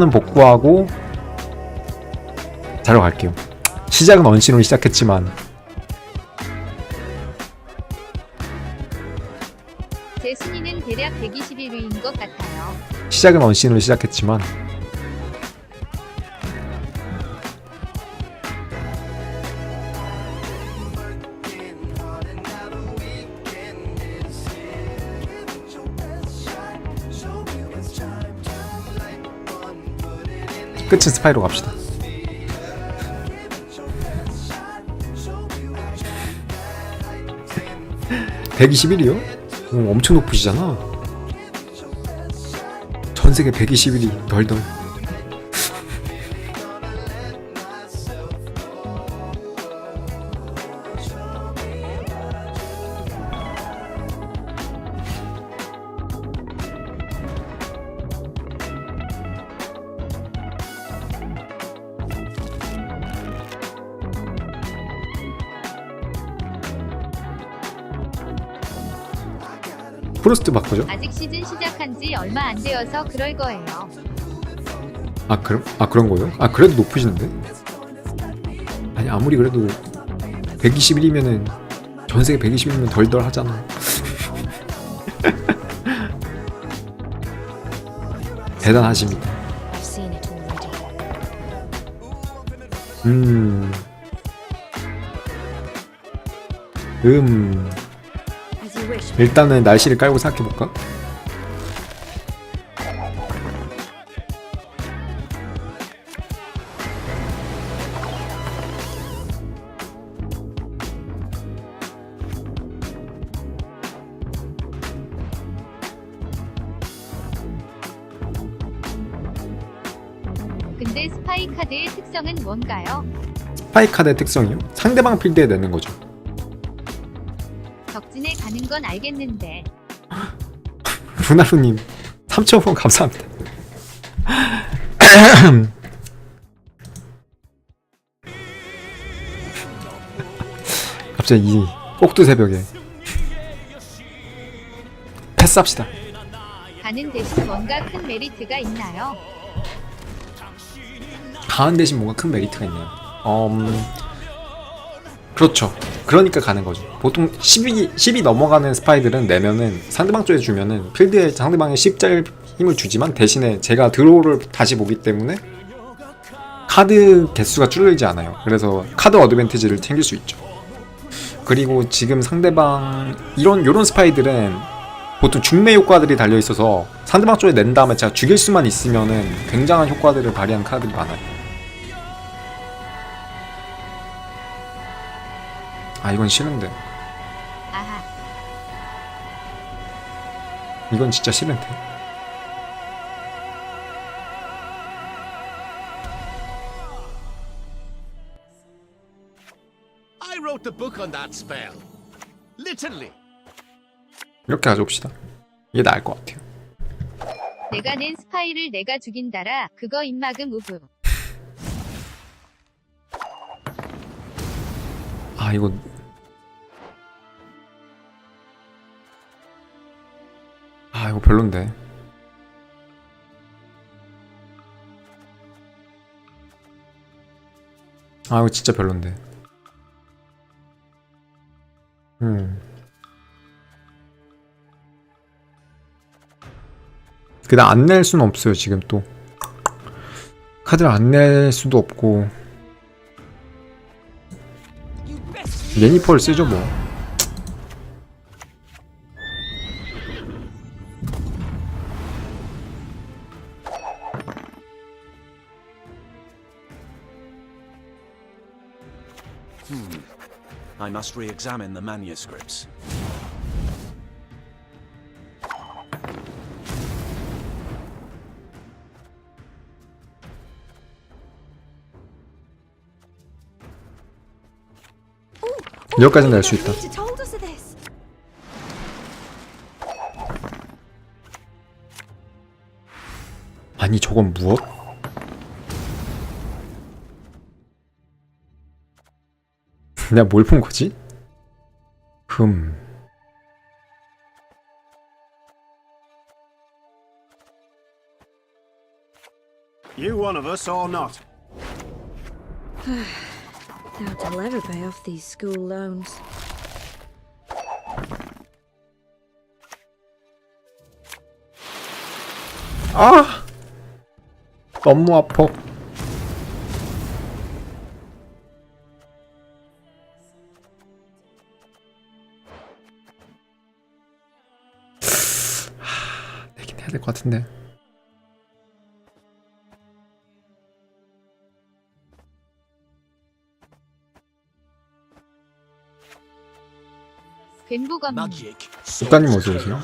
는 복구하고 자러 갈게요. 시작은 언신으로 시작했지만 제 순위는 대략 121위인 것 같아요. 시작은 언신으로 시작했지만 끝은 스파이로 갑시다. (121이요) 오, 엄청 높으시잖아. 전 세계 121위 덜덜 프로스트 바꿔줘? 아직 시즌 시작한 지 얼마 안 되어서 그럴 거예요. 아 그럼 아 그런 거요? 아 그래도 높으시는데? 아니 아무리 그래도 121이면은 전 세계 121이면 덜덜 하잖아. 대단하십니다. 음. 음. 일단은 날씨를 깔고 생각해 볼까? 근데 스파이 카드의 특성은 뭔가요? 스파이 카드의 특성이요? 상대방 필드에 내는 거죠. 건 알겠는데 루나루님 3천 원 감사합니다. 갑자기 이 꼭두 새벽에 패스합시다. 가는 대신 뭔가 큰 메리트가 있나요? 가은 대신 뭔가 큰 메리트가 있네요. 음, 그렇죠. 그러니까 가는 거죠. 보통 10이, 10이 넘어가는 스파이들은 내면은 상대방 쪽에 주면은 필드에 상대방이 10짤 힘을 주지만 대신에 제가 드로우를 다시 보기 때문에 카드 개수가 줄어들지 않아요. 그래서 카드 어드밴티지를 챙길 수 있죠. 그리고 지금 상대방 이런 요런 스파이들은 보통 중매 효과들이 달려 있어서 상대방 쪽에 낸 다음에 제가 죽일 수만 있으면은 굉장한 효과들을 발휘한 카드들이 많아요. 아 이건 싫은데. 아하. 이건 진짜 싫은데. I wrote the book on that spell. Literally. 이렇게 가져옵시다. 이게 나을 것 같아요. 내가 낸 스파이를 내가 죽인다라. 그거 입막음 우브 아 이거 아 이거 별론데. 아 이거 진짜 별론데. 음. 그냥 안낼 수는 없어요 지금 또. 카드를 안 낼 수도 없고. 예니퍼를 쓰죠 뭐 must re examine the manuscripts. 여기까지는 낼수 있다. 아니 저건 무엇? 내가 뭘 본 거지? 흠 You one of us or not? Doubt I'll ever pay off these school loans. 아! 너무 아파. 것 같은데. 국가님 어서 오세요.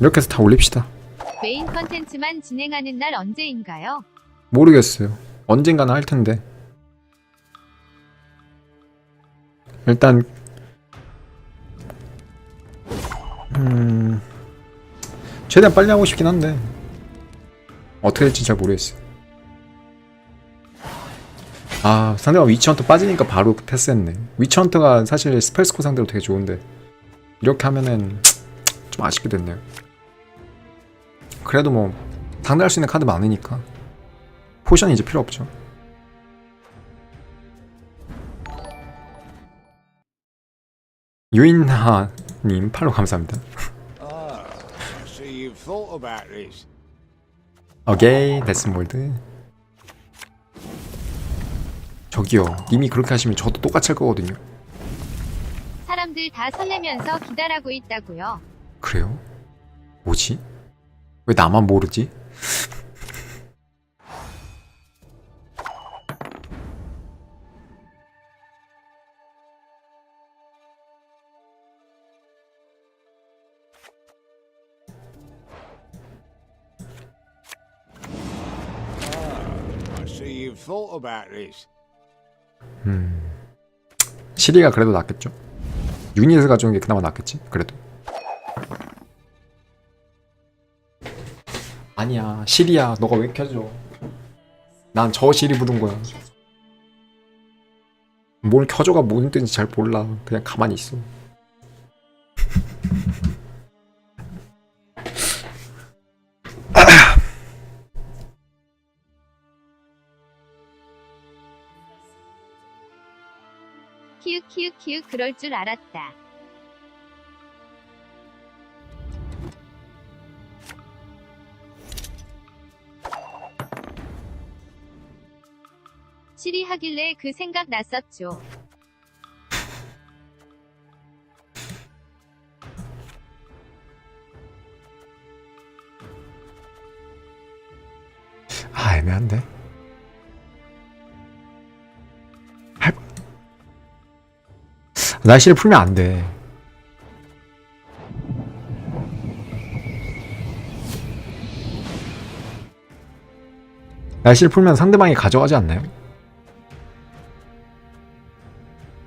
이렇게 해서 다 올립시다. 메인 컨텐츠만 진행하는 날 언제인가요? 모르겠어요. 언젠가는 할 텐데. 일단 음 최대한 빨리 하고 싶긴 한데 어떻게 될지 잘 모르겠어요. 아 상대방 위치헌터 빠지니까 바로 패스했네. 위치헌터가 사실 스펠스코 상대로 되게 좋은데 이렇게 하면은 좀 아쉽게 됐네요. 그래도 뭐 상대할 수 있는 카드 많으니까 포션이 이제 필요 없죠. 유인하님 팔로 감사합니다. 오케이 데스몰드. 저기요, 님이 그렇게 하시면 저도 똑같이 할 거거든요. 사람들 다 설레면서 기다라고 있다고요. 그래요? 뭐지? 왜 나만 모르지? Thought about this. 시리가 그래도 낫겠죠? 유닛을 가져온 게 그나마 낫겠지? 그래도. 아니야, 시리야, 너가 왜 켜줘? 난 저 시리 부른 거야. 뭘 켜줘가 뭔 뜻인지 잘 몰라. 그냥 가만히 있어. 키읔 키읔 키읔 그럴 줄 알았다. 시리 하길래 그 생각 났었죠. 날씨를 풀면 안 돼. 날씨를 풀면 상대방이 가져가지 않나요?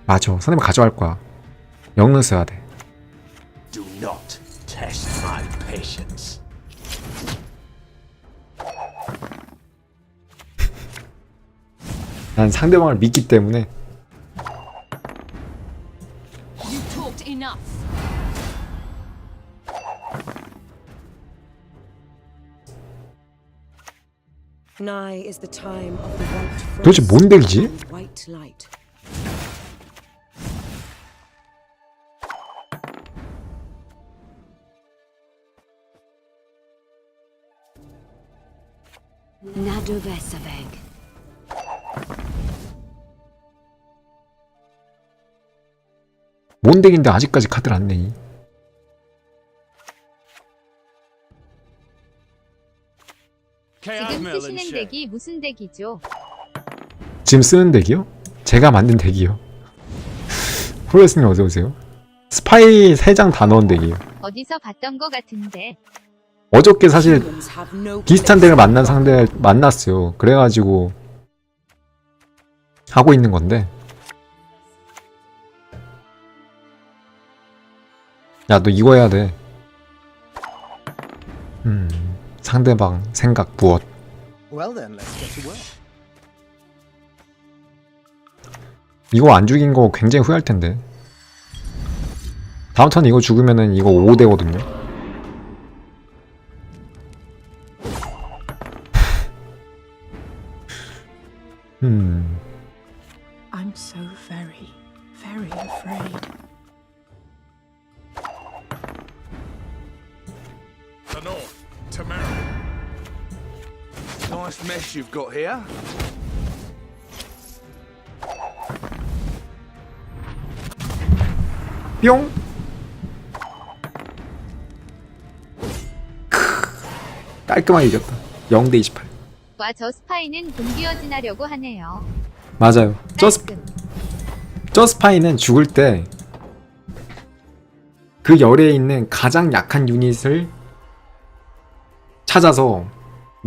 맞아. 상대방 가져갈 거야. 영능 써야 돼. Do not test my patience. 난 상대방을 믿기 때문에 도대체 뭔 덱이지? 뭔 덱인데 아직까지 카드를 안 내니? 쓰시는 덱이 무슨 덱이죠? 지금 쓰는 덱이요? 제가 만든 덱이요. 프로레슬링 어서 오세요. 스파이 3장 다 넣은 덱이에요. 어디서 봤던 것 같은데. 어저께 사실 비슷한 덱을 만난 상대 만났어요. 그래가지고 하고 있는 건데. 야, 너 이거 해야 돼. 음, 상대방 생각 무엇? Well then, let's get to work. 이거 안 죽인 거 굉장히 후회할 텐데. 다음 턴 이거 죽으면은 이거 5대거든요. 뿅. 크, 깔끔하게 이겼다. 0 대 28. 와 저 스파이는 공기어진하려고 하네요. 맞아요. 저, 스, 깔끔. 저 스파이는 죽을 때 그 열에 있는 가장 약한 유닛을 찾아서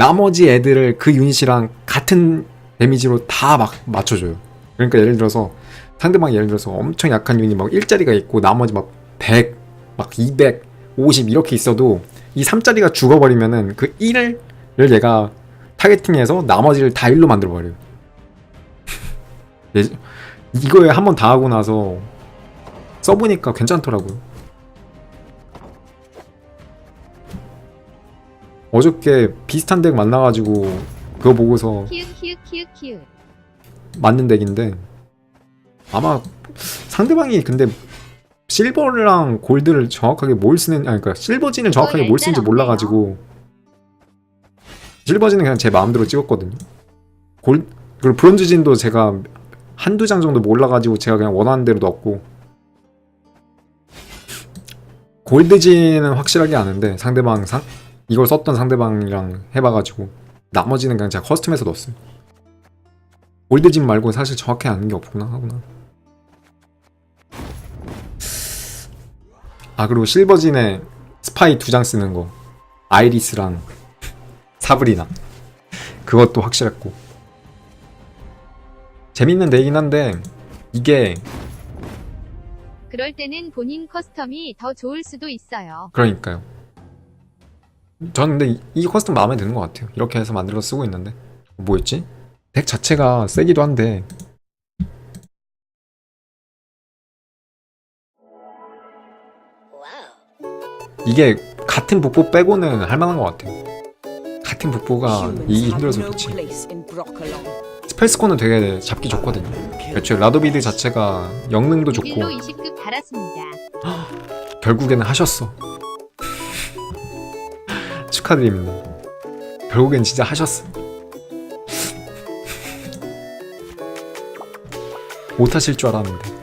나머지 애들을 그 유닛이랑 같은 데미지로 다 막 맞춰줘요. 그러니까 예를 들어서 상대방이 예를 들어서 엄청 약한 유닛 막 1짜리가 있고 나머지 막 100, 막 200, 50 이렇게 있어도 이 3짜리가 죽어버리면은 그 1을 얘가 타겟팅해서 나머지를 다 1로 만들어버려요. 예, 이거에 한번다 하고 나서 써보니까 괜찮더라고요. 어저께 비슷한 덱 만나가지고 그거 보고서. 맞는 덱인데 아마 상대방이 근데 실버랑 골드를 정확하게 뭘 쓰는 아니 그러니까 실버진을 정확하게 뭘 쓰는지 몰라가지고 실버진은 그냥 제 마음대로 찍었거든요. 골 그리고 브론즈진도 제가 한두 장 정도 몰라가지고 제가 그냥 원하는 대로 넣었고 골드진은 확실하게 아는데 상대방 상 이걸 썼던 상대방이랑 해봐가지고 나머지는 그냥 제가 커스텀해서 넣었어요. 골드진 말고 사실 정확히 아는 게 없구나 하구나. 아 그리고 실버진에 스파이 두 장 쓰는 거 아이리스랑 사브리나 그것도 확실했고 재밌는 데이긴 한데 이게 그럴 때는 본인 커스텀이 더 좋을 수도 있어요. 그러니까요. 저는 근데 이, 이 커스텀 마음에 드는 것 같아요. 이렇게 해서 만들어서 쓰고 있는데 뭐였지? 덱 자체가 세기도 한데 이게 같은 북보 빼고는 할만한 것 같아요. 같은 Humans 이기 힘들어서 그렇지. 스펠스코는 되게 잡기 좋거든요. 그렇죠. 라도비드 자체가 영능도 좋고 빌로 20급 달았습니다. 결국에는 하셨어. 축하드립니다. 결국엔 진짜 하셨어. 못하실 줄 알았는데.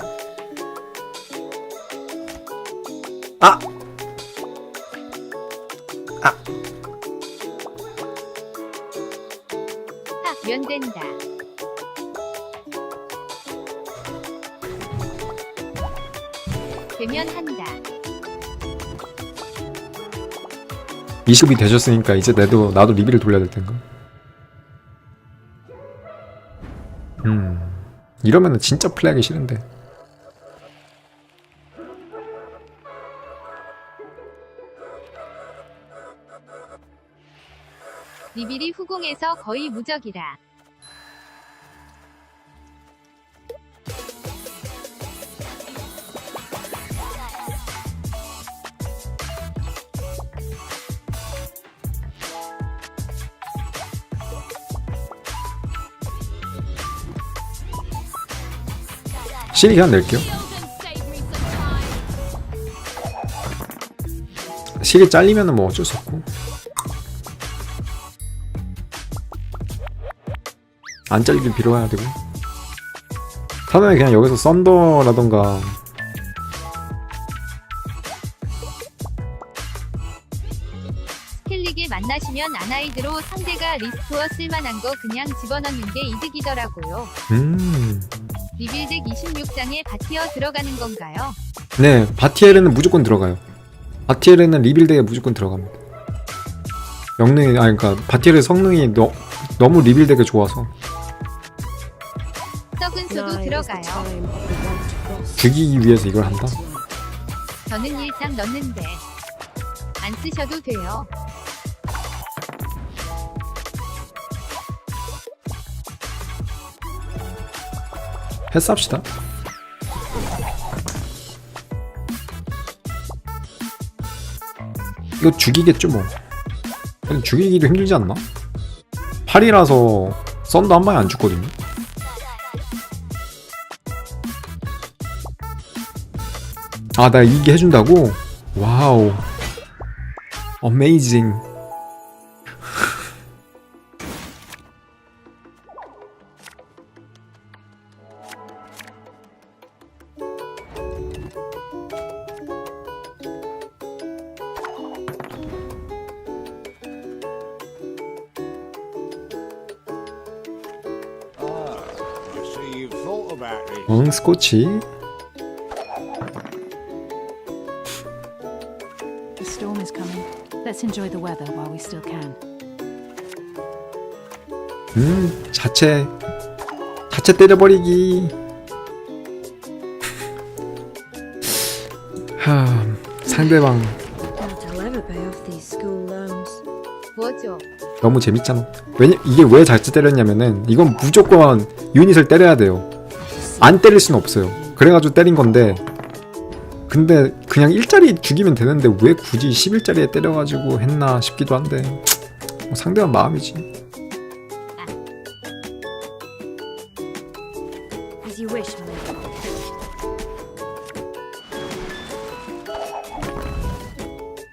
20이 되셨으니까 이제 나도, 나도 리뷰를 돌려야 될 텐가? 음. 이러면은 진짜 플레이하기 싫은데. 리빌이 후공에서 거의 무적이라. 실이 그냥 낼게요. 실이 잘리면 은 뭐 어쩔 수 없고. 안 잘리길 빌어야 되고. 차라리 그냥 여기서 썬더라던가 스켈릭에 만나시면 아나이드로 상대가 리스토어 쓸만한 거 그냥 집어넣는 게 이득이더라고요. 음. 리빌덱 26장에 바티어 들어가는 건가요? 네, 바티엘에는 무조건 들어가요. 바티엘에는 리빌드에 무조건 들어갑니다. 영능이 아니 그러니까 바티엘의 성능이 너, 너무 리빌드가 좋아서 썩은 소도 들어가요. 죽이기 위해서 이걸 한다. 저는 일장 넣는데 안 쓰셔도 돼요. 패스합시다. 이거 죽이겠죠 뭐. 그냥 죽이기도 힘들지 않나? 8이라서 썬도 한 방에 안 죽거든요. 아 나 이게 해준다고? 와우. 어메이징 응 스코치 The storm is coming. Let's enjoy the weather while we still can. 음 자체 자체 때려버리기 하 상대방 I'll ever pay off these school loans. 뭐죠? 너무 재밌잖아 왜냐 이게 왜 자체 때렸냐면은 이건 무조건 유닛을 때려야 돼요 안 때릴 수는 없어요. 그래가지고 때린 건데 근데 그냥 일자리 죽이면 되는데 왜 굳이 11자리에 때려가지고 했나 싶기도 한데 뭐 상대방 마음이지.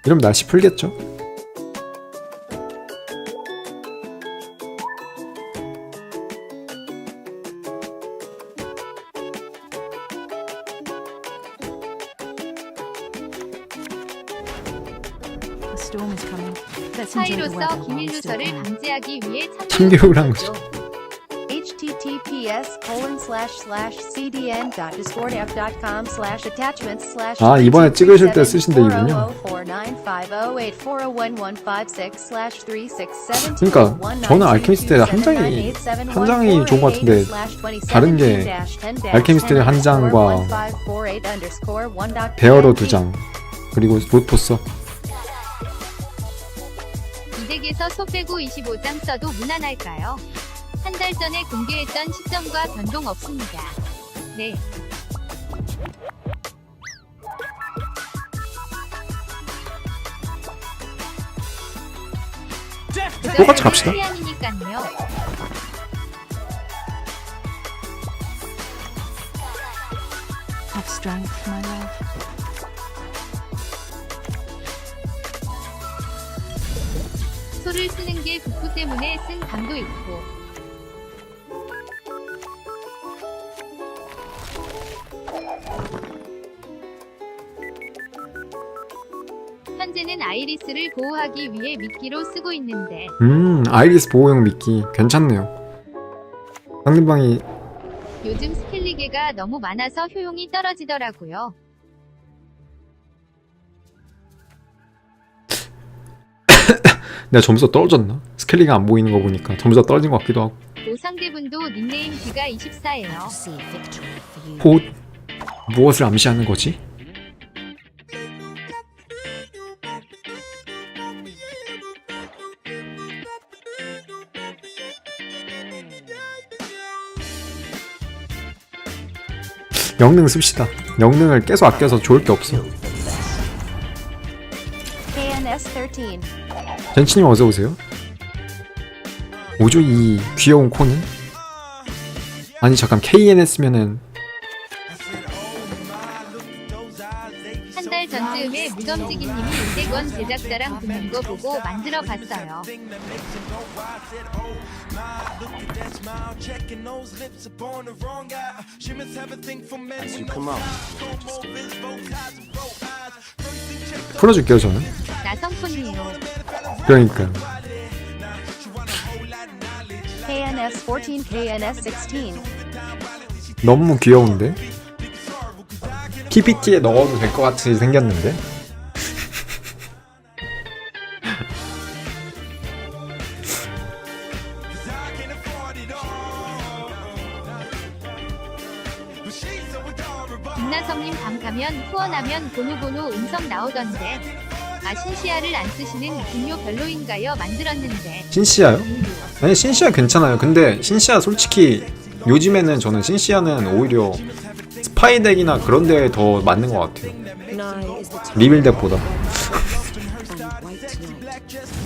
이러면 날씨 풀겠죠 can. 방지하기 위해 참교육을 한 거죠. https colon slash slash cdn dot discordapp.com slash attachments slash 아, 이번에 찍으실 때 쓰신데, 이분요? 그러니까 저는 알케미스트 한 장이- 한 장이 좋은 것 같은데 다른 게 알케미스트 한 장과 베어로 두 장 그리고 로토스 이 덱에서 소 빼고 25장 써도 무난할까요? 한 달 전에 공개했던 시점과 변동 없습니다. 네. 똑같이 갑시다. 피안이니까요. Have strength, my love. 소를 쓰는 게 북부 때문에 쓴 감도 있고. 현재는 아이리스를 보호하기 위해 미끼로 쓰고 있는데. 음 아이리스 보호용 미끼. 괜찮네요. 상대방이 요즘 스켈리게가 너무 많아서 효용이 떨어지더라고요. 내가 점수가 떨어졌나? 스켈리가 안 보이는 거 보니까 점수가 떨어진 것 같기도 하고 또 상대분도 닉네임 B가 24예요. See victory for you. 곧 무엇을 암시하는 거지? 영능 씁시다 영능을 계속 아껴서 좋을 게 없어 KNS13 젠치님 어서 오세요. 뭐죠 이 귀여운 코는? 아니 잠깐 KNS면은 한 달 전쯤에 무덤지기님이 이대권 제작자랑 붙는 거 보고 만들어 봤어요. As you. 풀어줄게요 저는. 나 성폰이에요. 그러니까 KNS14 KNS16 너무 귀여운데 PPT에 넣어도 될 것 같이 생겼는데 김나성님 방 가면 후원하면 고누고누 음성 나오던데. 아 신시아를 안 쓰시는 분요 별로인가요? 만들었는데. 신시아요? 아니 신시아 괜찮아요. 근데 신시아 솔직히 요즘에는 저는 신시아는 오히려 스파이 덱이나 그런 데에 더 맞는 것 같아요. 리빌 덱보다. and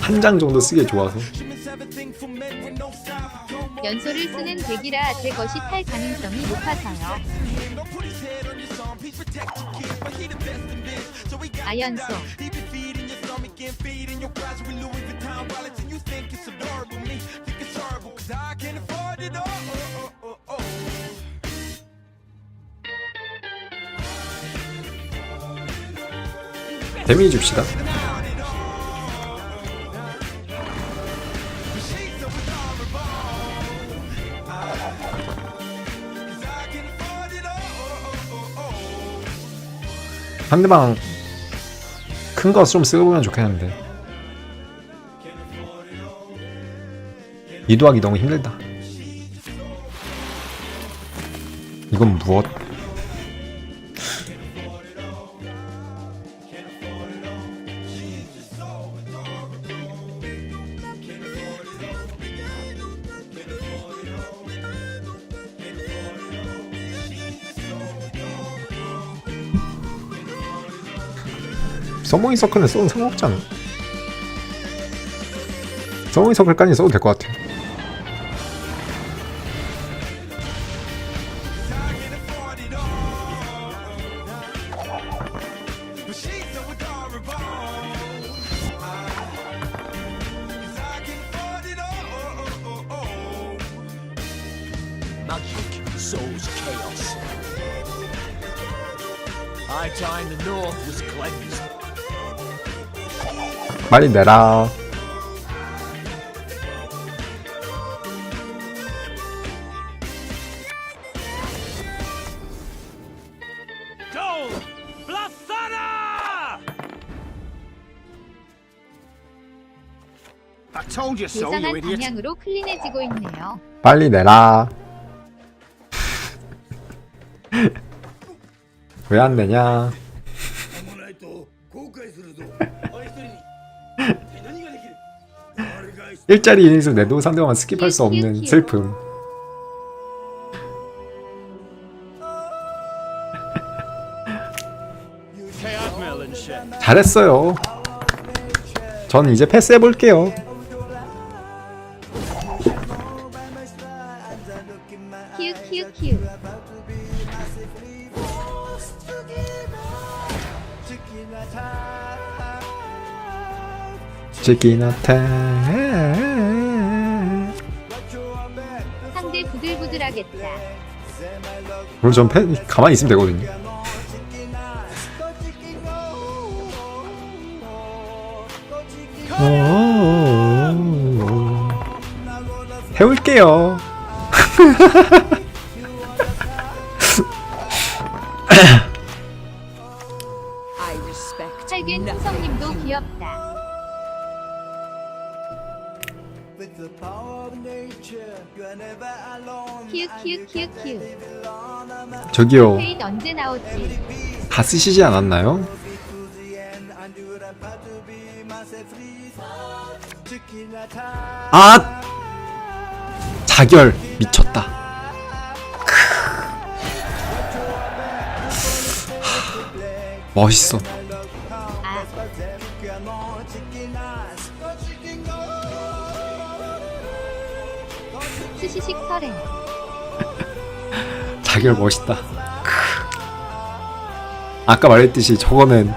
한장 정도 쓰기에 좋아서 연소를 쓰는 덱이라 제 것이 탈 가능성이 높아서요. 아연소 데미지 줍시다. 상대방 큰 거 좀 쓰고보면 좋겠는데 이도하기 너무 힘들다 이건 무엇? 서머인 서클은 써도 상관없지 않아? 서머인 서클까지 써도 될 것 같아 빨리 내라. 방향으로 클린해지고 있네요. 빨리 내라 왜안 내냐 일자리 이닝스 내도 상대방은 스킵할 수 없는 슬픔. 잘했어요. 전 이제 패스해볼게요. 키읔 치키나타 그럼 전 패, 가만히 있으면 되거든요 오. 해올게요 I respect 살균 흥성님도 귀엽다. 키읔 키읔 키읔 키읔 저기요. 페인 언제 나오지? 다 쓰시지 않았나요? 아! 자결 미쳤다. 크. 하, 멋있어 스시식 설행 자결 멋있다 크. 아까 말했듯이 저거는